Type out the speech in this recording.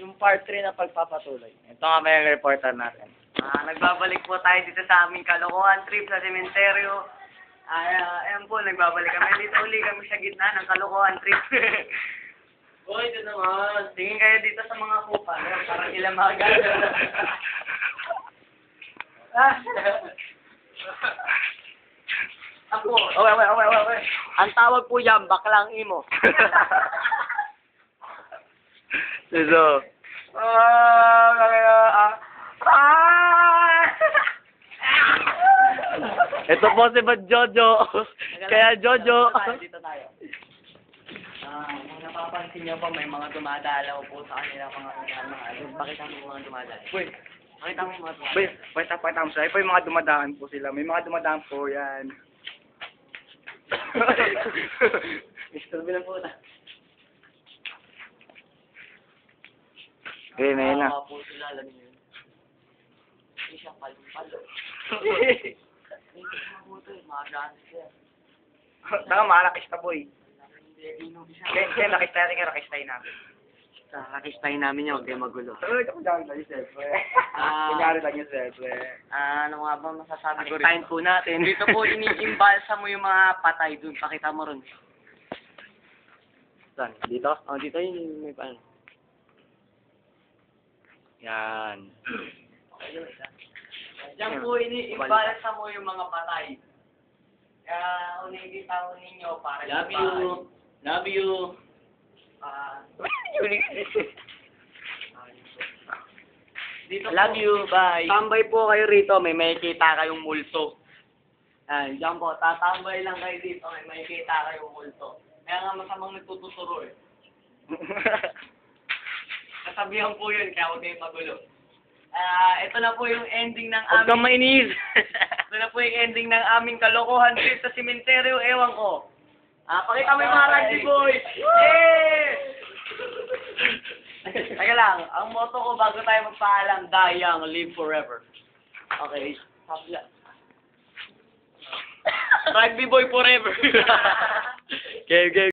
yung part 3 na pagpapatuloy. Ito nga may reporter natin. Ah, nagbabalik po tayo dito sa aming kalokohan trip sa sementeryo. Ah, ayan po, nagbabalik kami. Dito uli kami sa gitna ng kalokohan trip. Uy, ito naman. Tingin kayo dito sa mga kupa. Parang ah. Ako. Okay, okay, okay, okay. Ang tawag po yan, baklang imo. So, ah, ah, ah. Ito po si Bad Jojo. Kaya Jojo. Dito tayo. Ah, kung napapansin niyo po, may mga dumadalaw po sa kanila mga mga ano. Pakita mo mga dumadalaw. Uy, Pakita mo mga dumadalaw. Uy, pakita, pakita mo sila. Ito yung mga dumadaan po sila. May mga dumadaan po yan. Mr. Bilang po na. Okay, na yun po sila, alam niyo yun. Hindi siya palong-palo. Hindi siya mabuto eh, mga ganas siya. Tama, malakis na boy. Siya. Kaya, kaya nakistay rin, nakistay namin. Kakakistay namin niya, huwag kayo magulo. Pero ito kunyari lang yung siyempre. Ah. Kunyari lang yung. Ah, ano nga ba masasabi ko Kain po natin. Dito po iniimbalsa mo yung mga patay dun. Pakita mo ron. Saan? Dito? Oh, dito yun may paano. Yan. Diyan po iniimbalsa mo yung mga patay. Kaya unikita ko ninyo para Love yung you. Love you. Ah, dito Love po. you. Bye. Tambay po kayo rito, may makikita kayong multo. Ayan, diyan po, tatambay lang kayo dito, may makikita kayong multo. Kaya nga masamang nagtututuro eh. Kasabihan po yun, kaya huwag kayong magulo. Ah, ito na po yung ending ng Huwag kang aming... mainis. ito na po yung ending ng aming kalokohan trip sa simenteryo, ewan ko. Ah, pakita mo yung mga rugby boys! Yes! Teka lang, ang motto ko bago tayo magpaalam, die young, live forever. Okay, lang. Rugby boy forever. Okay, okay.